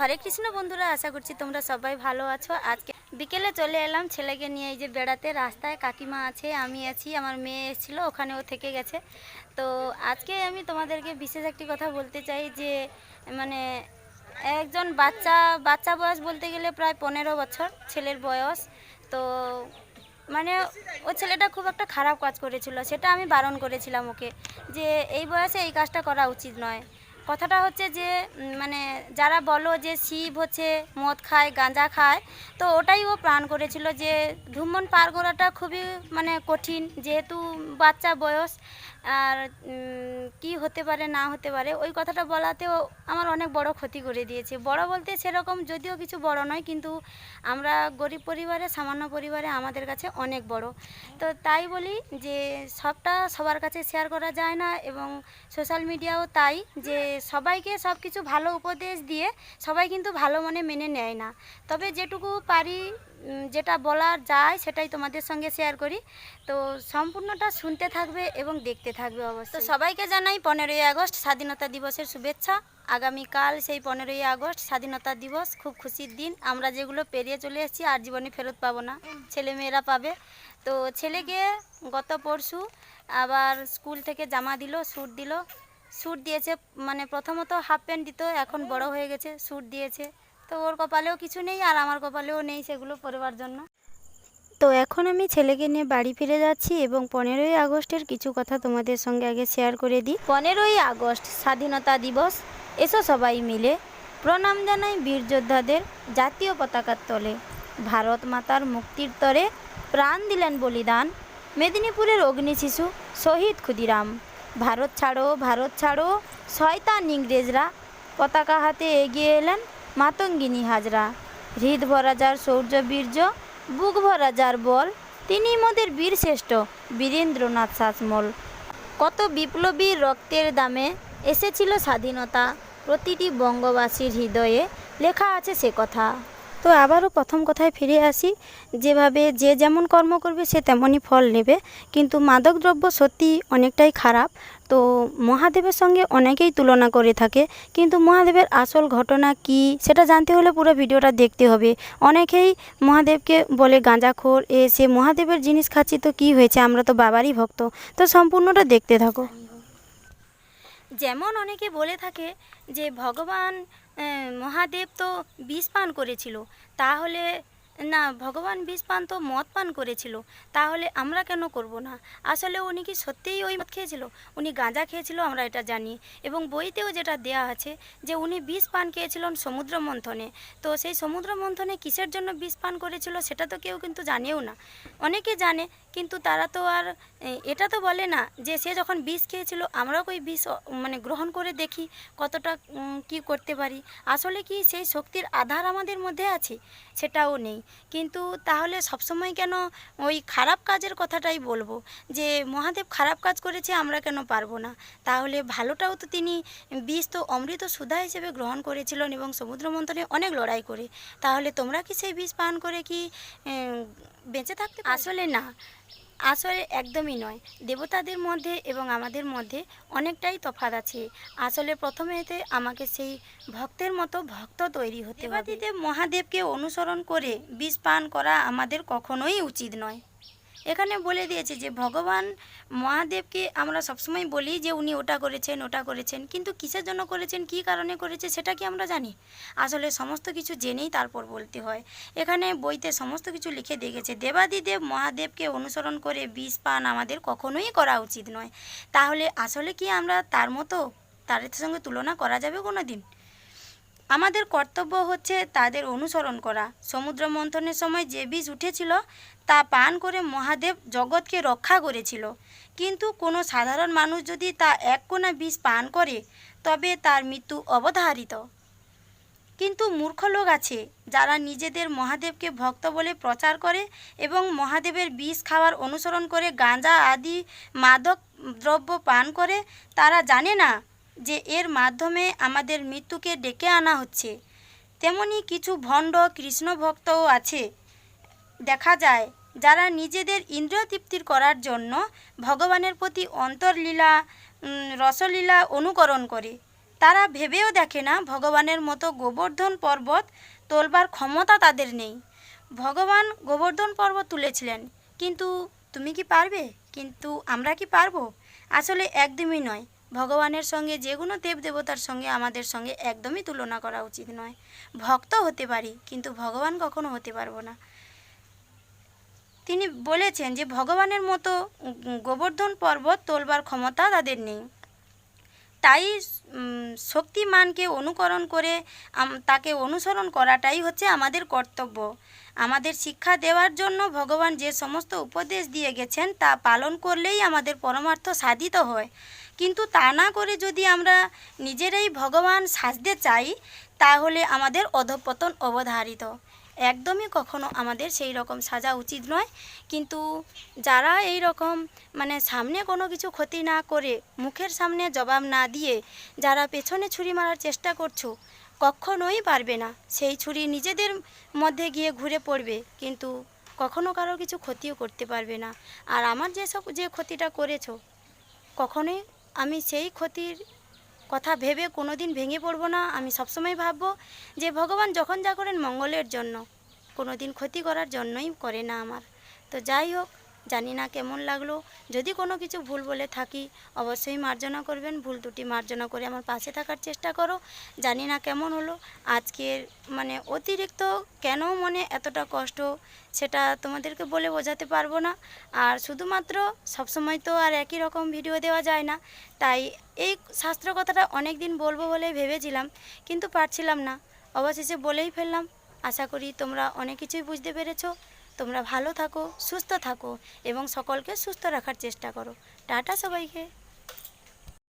হরে কৃষ্ণ বন্ধুরা, আশা করছি তোমরা সবাই ভালো আছো। আজকে বিকেলে চলে এলাম ছেলেকে নিয়ে এই যে বেড়াতে, রাস্তায় কাকিমা আছে, আমি আছি, আমার মেয়ে এসেছিল ওখানে ও থেকে গেছে। তো আজকে আমি তোমাদেরকে বিশেষ একটি কথা বলতে চাই যে মানে একজন বাচ্চা বাচ্চা বয়স বলতে গেলে প্রায় পনেরো বছর, ছেলের বয়স। তো মানে ও ছেলেটা খুব একটা খারাপ কাজ করেছিল, সেটা আমি বারণ করেছিলাম ওকে যে এই বয়সে এই কাজটা করা উচিত নয়। কথাটা হচ্ছে যে মানে যারা বলো যে শিব হচ্ছে মদ খায়, গাঁজা খায়, তো ওটাই ও প্রাণ করেছিল যে ধুমন পার করাটা খুবই মানে কঠিন। যেহেতু বাচ্চা বয়স, আর কি হতে পারে, না হতে পারে, ওই কথাটা বলাতেও আমার অনেক বড় ক্ষতি করে দিয়েছে। বড় বলতে সেরকম যদিও কিছু বড় নয়, কিন্তু আমরা গরিব পরিবারে, সামান্য পরিবারে আমাদের কাছে অনেক বড়। তো তাই বলি যে সবটা সবার কাছে শেয়ার করা যায় না, এবং সোশ্যাল মিডিয়াও তাই যে সবাইকে সব কিছু ভালো উপদেশ দিয়ে সবাই কিন্তু ভালো মনে মেনে নেয় না। তবে যেটুকু পারি যেটা বলা যায় সেটাই তোমাদের সঙ্গে শেয়ার করি। তো সম্পূর্ণটা শুনতে থাকবে এবং দেখতে থাকবে অবশ্যই। সবাইকে জানাই পনেরোই আগস্ট স্বাধীনতা দিবসের শুভেচ্ছা। আগামীকাল সেই পনেরোই আগস্ট স্বাধীনতা দিবস খুব খুশির দিন। আমরা যেগুলো পেরিয়ে চলে এসেছি আর জীবনে ফেরত পাবো না। ছেলে মেয়েরা পাবে। তো ছেলেকে গত পরশু আবার স্কুল থেকে জামা দিল স্যুট দিল। স্যুট দিয়েছে মানে প্রথমত হাফ প্যান্ট দিত, এখন বড় হয়ে গেছে স্যুট দিয়েছে। তো ওর কপালেও কিছু নেই আর আমার কপালেও নেই সেগুলো পরবার জন্য। তো এখন আমি ছেলেকে নিয়ে বাড়ি ফিরে যাচ্ছি এবং পনেরোই আগস্টের কিছু কথা তোমাদের সঙ্গে আগে শেয়ার করে দিই। পনেরোই আগস্ট, স্বাধীনতা দিবস, এসো সবাই মিলে। প্রণাম জানাই বীর যোদ্ধাদের জাতীয় পতাকার তলে। ভারত মাতার মুক্তির তরে প্রাণ দিলেন বলিদান। মেদিনীপুরের অগ্নি শিশু শহীদ ক্ষুদিরাম। ভারত ছাড়ো ভারত ছাড়ো, শয়তান ইংরেজরা। পতাকা হাতে এগিয়ে এলেন মাতঙ্গিনী হাজরা। হৃদ ভরা যার শৌর্য বীর্য, বুক ভরা যার বল তিনি মোদের বীর শ্রেষ্ঠ, বীরেন্দ্রনাথ শাসমল। কত বিপ্লবীর রক্তের দামে এসেছিল স্বাধীনতা, প্রতিটি বঙ্গবাসীর হৃদয়ে লেখা আছে সে কথা। তো আবারও প্রথম কথায় ফিরে আসি, যেভাবে যে যেমন কর্ম করবে সে তেমনই ফল নেবে। কিন্তু মাদকদ্রব্য সত্যি অনেকটাই খারাপ। তো মহাদেবের সঙ্গে অনেকেই তুলনা করে থাকে। কিন্তু মহাদেবের আসল ঘটনা কি, সেটা জানতে হলে পুরো ভিডিওটা দেখতে হবে। অনেকেই মহাদেবকে বলে, গাঁজাখোর, এ সে মহাদেবের জিনিস খাচ্ছি, তো কি হয়েছে? আমরা তো বাবারই ভক্ত। তো সম্পূর্ণটা দেখতে থাকো। যেমন অনেকে বলে থাকে যে, ভগবান মহাদেব তো বিষ পান করেছিল। তাহলে না, ভগবান বিষ পান তো মদ পান করেছিল, তাহলে আমরা কেন করব না? আসলে উনি কি সত্যিই ওই মদ খেয়েছিল? উনি গাঁজা খেয়েছিল, আমরা এটা জানি। এবং বইতেও যেটা দেয়া আছে যে উনি বিষ পান খেয়েছিলেন সমুদ্র মন্থনে। তো সেই সমুদ্র মন্থনে কিসের জন্য বিষ পান করেছিল সেটা তো কেউ কিন্তু জানেও না। অনেকে জানে, কিন্তু তারা তো আর এটা তো বলে না যে সে যখন বিষ খেয়েছিল, আমরাও ওই বিষ মানে গ্রহণ করে দেখি কতটা কি করতে পারি। আসলে কি সেই শক্তির আধার আমাদের মধ্যে আছে? সেটাও নেই। কিন্তু তাহলে সবসময় কেন ওই খারাপ কাজের কথাটাই বলব? যে মহাদেব খারাপ কাজ করেছে আমরা কেন পারব না? তাহলে ভালোটাও তো তিনি বিষ তো অমৃত সুধা হিসেবে গ্রহণ করেছিলেন এবং সমুদ্র মন্থনে অনেক লড়াই করে। তাহলে তোমরা কি সেই বিষ পান করে কি বেঁচে থাকতে আসলে না। আসলে একদমই নয়। দেবতাদের মধ্যে এবং আমাদের মধ্যে অনেকটাই তফাত আছে। আসলে প্রথমেতে আমাকে সেই ভক্তের মতো ভক্ত তৈরি হতে দেবাদিদেব মহাদেবকে অনুসরণ করে বিষ পান করা আমাদের কখনোই উচিত নয়। এখানে বলে দিয়েছে যে, ভগবান মহাদেবকে আমরা সবসময় বলি যে, উনি ওটা করেছেন ওটা করেছেন। কিন্তু কিসের জন্য করেছেন, কী কারণে করেছে, সেটা কি আমরা জানি? আসলে সমস্ত কিছু জেনেই তারপর বলতে হয়। এখানে বইতে সমস্ত কিছু লিখে দেখেছে দেবাদিদেব মহাদেবকে অনুসরণ করে বিষ পান আমাদের কখনোই করা উচিত নয়। তাহলে আসলে কি আমরা তার মতো, তার সঙ্গে তুলনা করা যাবে কোনো দিন আমাদের কর্তব্য হচ্ছে তাদের অনুসরণ করা। সমুদ্র মন্থনের সময় যে বীজ উঠেছিল তা পান করে মহাদেব জগৎকে রক্ষা করেছিল। কিন্তু কোনো সাধারণ মানুষ যদি তা এক কোনা বিষ পান করে, তবে তার মৃত্যু অবধারিত। কিন্তু মূর্খ লোক আছে, যারা নিজেদের মহাদেবকে ভক্ত বলে প্রচার করে এবং মহাদেবের বিষ খাওয়ার অনুসরণ করে গাঁজা আদি মাদক দ্রব্য পান করে, তারা জানে না যে এর মাধ্যমে আমাদের মৃত্যুকে ডেকে আনা হচ্ছে। তেমনি কিছু ভণ্ড কৃষ্ণ ভক্তও আছে দেখা যায়, যারা নিজেদের ইন্দ্রিয় তৃপ্তির করার জন্য ভগবানের প্রতি অন্তর্লীলা রসলীলা অনুকরণ করে। তারা ভেবেও দেখে না ভগবানের মতো গোবর্ধন পর্বত তোলবার ক্ষমতা তাদের নেই। ভগবান গোবর্ধন পর্বত তুলেছিলেন। কিন্তু তুমি কি পারবে? কিন্তু আমরা কি পারব? আসলে একদমই নয়। ভগবানের সঙ্গে যে কোনো দেব দেবতার সঙ্গে আমাদের সঙ্গে একদমই তুলনা করা উচিত নয়। ভক্ত হতে পারি, কিন্তু ভগবান কখনো হতে পারব না। তিনি বলেছেন যে ভগবানের মতো গোবর্ধন পর্বত তোলবার ক্ষমতা তাদের নেই। তাই শক্তিমানকে অনুকরণ করে তাকে অনুসরণ করাটাই হচ্ছে আমাদের কর্তব্য। আমাদের শিক্ষা দেওয়ার জন্য ভগবান যে সমস্ত উপদেশ দিয়ে গেছেন, তা পালন করলেই আমাদের পরমার্থ সাধিত হয়। কিন্তু তা না করে যদি আমরা নিজেরাই ভগবান সাজতে চাই, তাহলে আমাদের অধপতন অবধারিত। একদমই কখনো আমাদের সেই রকম সাজা উচিত নয়। কিন্তু যারা এই রকম মানে সামনে কোনো কিছু ক্ষতি না করে মুখের সামনে জবাব না দিয়ে যারা পেছনে ছুরি মারার চেষ্টা করছ, কখনোই পারবে না। সেই ছুরি নিজেদের মধ্যে গিয়ে ঘুরে পড়বে, কিন্তু কখনো কারও কিছু ক্ষতিও করতে পারবে না। আর আমার যেসব যে ক্ষতিটা করেছ, কখনোই আমি সেই ক্ষতির কথা ভেবে কোনো দিন ভেঙে পড়ব না, আমি সবসময় ভাববো যে ভগবান যখন যা করেন মঙ্গলের জন্য কোনো দিন ক্ষতি করার জন্যই করে না আমার। তো যাই হোক জানি না কেমন লাগল। যদি কোনো কিছু ভুল বলে থাকি, অবশ্যই মার্জনা করবেন। ভুল ত্রুটি মার্জনা করে আমার পাশে থাকার চেষ্টা করো। জানি না কেমন হলো। আজকের মানে অতিরিক্ত কেন মনে এতটা কষ্ট, সেটা তোমাদেরকে বলে বোঝাতে পারব না। আর শুধুমাত্র সবসময় তো আর একই রকম ভিডিও দেওয়া যায় না। তাই এই শাস্ত্র কথাটা অনেক দিন বলব বলে ভেবেছিলাম, কিন্তু পারছিলাম না। অবশেষে বলেই ফেললাম। আশা করি তোমরা অনেক কিছুই বুঝতে পেরেছ। তোমরা ভালো থাকো সুস্থ থাকো এবং সকলকে সুস্থ রাখার চেষ্টা করো। টাটা সবাইকে।